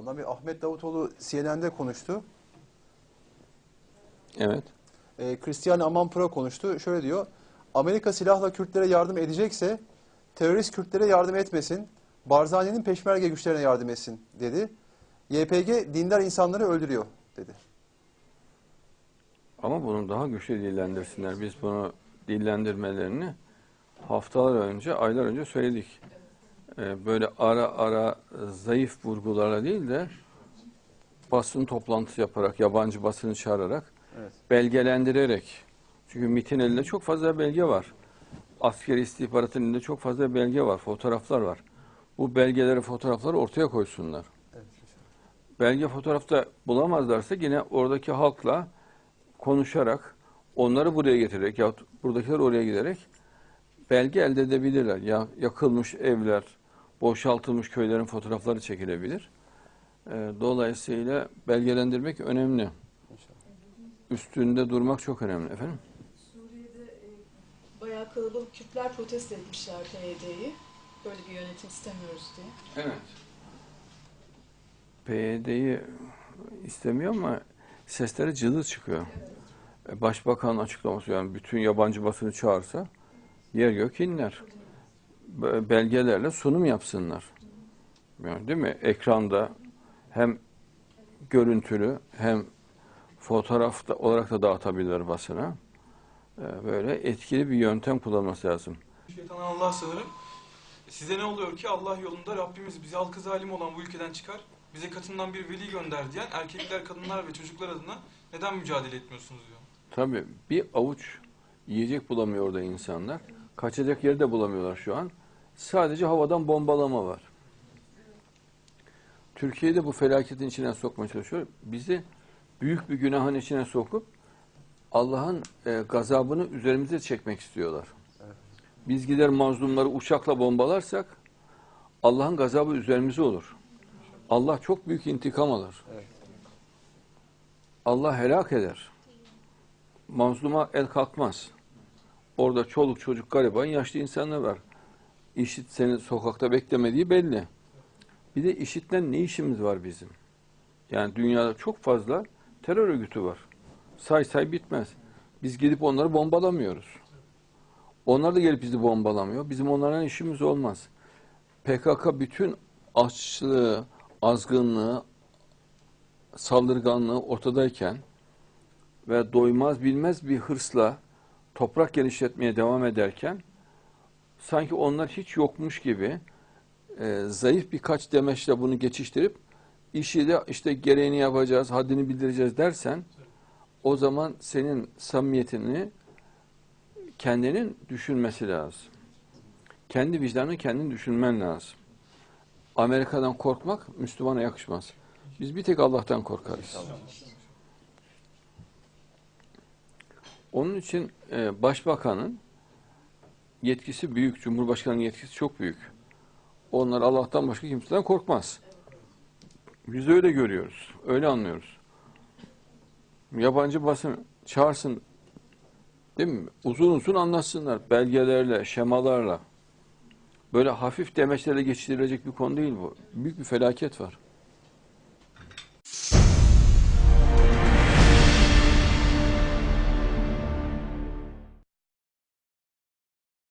Adnan Bey, Ahmet Davutoğlu CNN'de konuştu. Evet. E, Cristiano Amanpour'a konuştu. Şöyle diyor. Amerika silahla Kürtlere yardım edecekse terörist Kürtlere yardım etmesin. Barzani'nin peşmerge güçlerine yardım etsin dedi. YPG dindar insanları öldürüyor dedi. Ama bunu daha güçlü dillendirsinler. Biz bunu dillendirmelerini haftalar önce, aylar önce söyledik. Ee, böyle ara ara zayıf vurgularla değil de basın toplantısı yaparak, yabancı basını çağırarak, Evet. belgelendirerek. Çünkü MIT'in elinde çok fazla belge var. Askeri istihbaratın elinde çok fazla belge var, fotoğraflar var. Bu belgeleri, fotoğrafları ortaya koysunlar. Evet. belge fotoğrafta bulamazlarsa yine oradaki halkla konuşarak onları buraya getirerek ya buradakiler oraya giderek belge elde edebilirler. Ya yakılmış evler, boşaltılmış köylerin fotoğrafları çekilebilir. Ee, dolayısıyla belgelendirmek önemli. Üstünde durmak çok önemli efendim. Suriye'de e, bayağı kalabalık Kürtler protesto etmişler PYD'yi. Böyle bir yönetim istemiyoruz diye. Evet. PYD'yi istemiyor ama sesleri cılız çıkıyor. E, Başbakan açıklaması yani bütün yabancı basını çağırsa yer gök inler. Be- Belgelerle sunum yapsınlar. Yani değil mi? Ekranda hem görüntülü hem fotoğraf da- olarak da dağıtabilirler basına. E, Böyle etkili bir yöntem kullanması lazım. Şeytan Allah sanırım. Size ne oluyor ki Allah yolunda Rabbimiz bizi halkı zalim olan bu ülkeden çıkar. Bize katından bir veli gönder diyen erkekler, kadınlar ve çocuklar adına neden mücadele etmiyorsunuz diyor. Tabii bir avuç yiyecek bulamıyor orada insanlar. Kaçacak yer de bulamıyorlar şu an. Sadece havadan bombalama var. Türkiye'de bu felaketin içine sokmaya çalışıyor. Bizi büyük bir günahın içine sokup Allah'ın e, gazabını üzerimize çekmek istiyorlar. Biz gider mazlumları uçakla bombalarsak Allah'ın gazabı üzerimize olur. Allah çok büyük intikam alır. Evet. Allah helak eder. Mazluma el kalkmaz. Orada çoluk çocuk gariban yaşlı insanlar var. İşit seni sokakta beklemediği belli. Bir de işitten ne işimiz var bizim? Yani dünyada çok fazla terör örgütü var. Say say bitmez. Biz gidip onları bombalamıyoruz. Onlar da gelip bizi bombalamıyor. Bizim onlarla işimiz olmaz. PKK bütün açlığı, azgınlığı, saldırganlığı ortadayken ve doymaz bilmez bir hırsla toprak genişletmeye devam ederken sanki onlar hiç yokmuş gibi e, zayıf birkaç demeçle bunu geçiştirip işi de işte gereğini yapacağız, haddini bildireceğiz dersen o zaman senin samimiyetini kendinin düşünmesi lazım. Kendi vicdanını kendin düşünmen lazım. Amerika'dan korkmak Müslümana yakışmaz. Biz bir tek Allah'tan korkarız. Onun için e, başbakanın yetkisi büyük, cumhurbaşkanının yetkisi çok büyük. Onlar Allah'tan başka kimseden korkmaz. Biz öyle görüyoruz, öyle anlıyoruz. Yabancı basın çağırsın, değil mi? Uzun uzun anlatsınlar, belgelerle, şemalarla. Böyle hafif demeçlerle geçiştirilecek bir konu değil bu. Büyük bir felaket var.